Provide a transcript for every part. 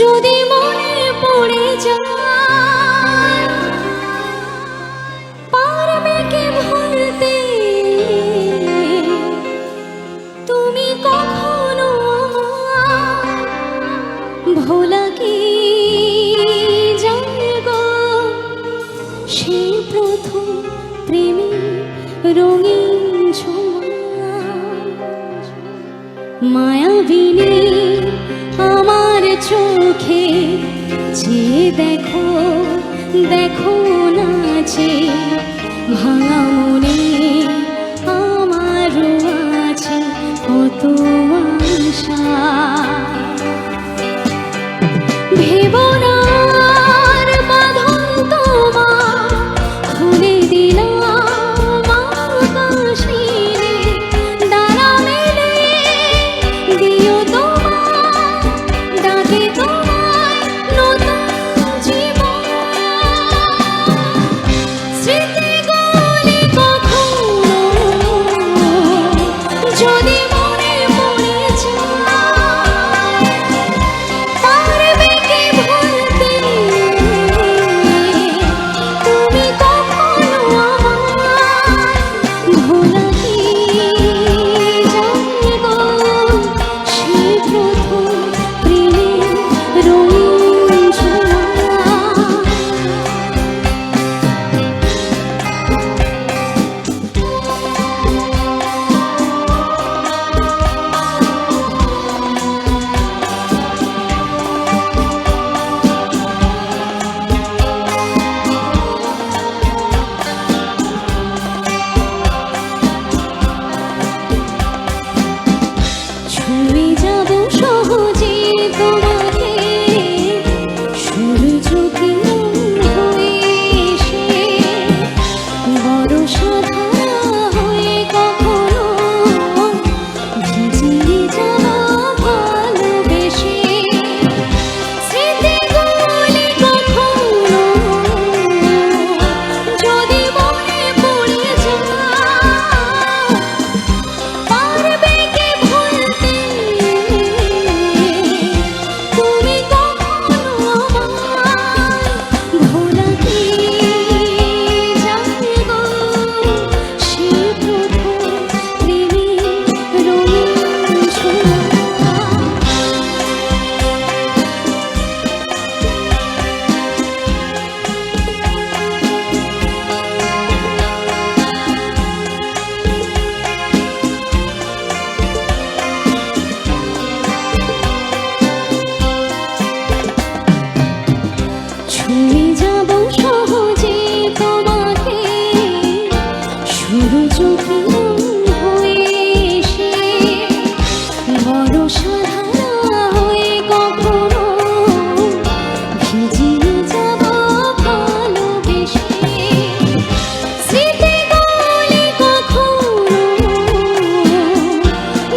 যদি মনে পড়ে যায়, পারবে কি ভুলতে? তুমি কখনো ভোলা কি গো? সে প্রথম প্রেমী রঙিন মায়াবিনী চোখে যে দেখো দেখো না যে ভাঙা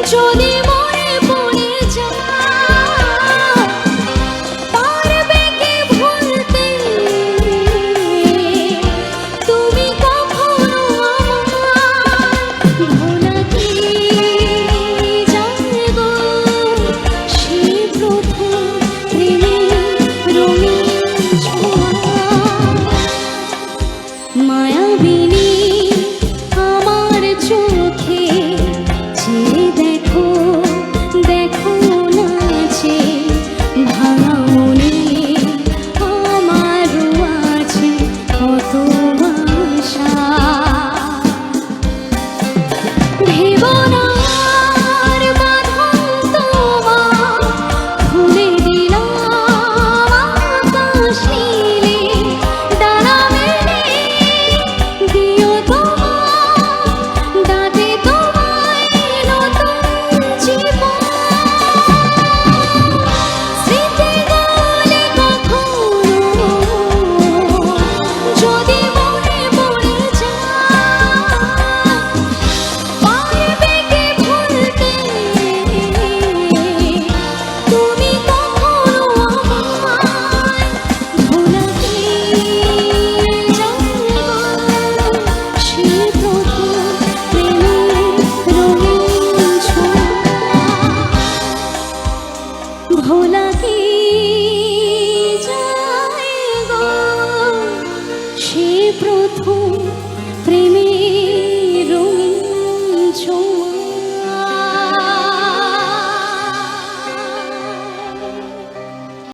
যদি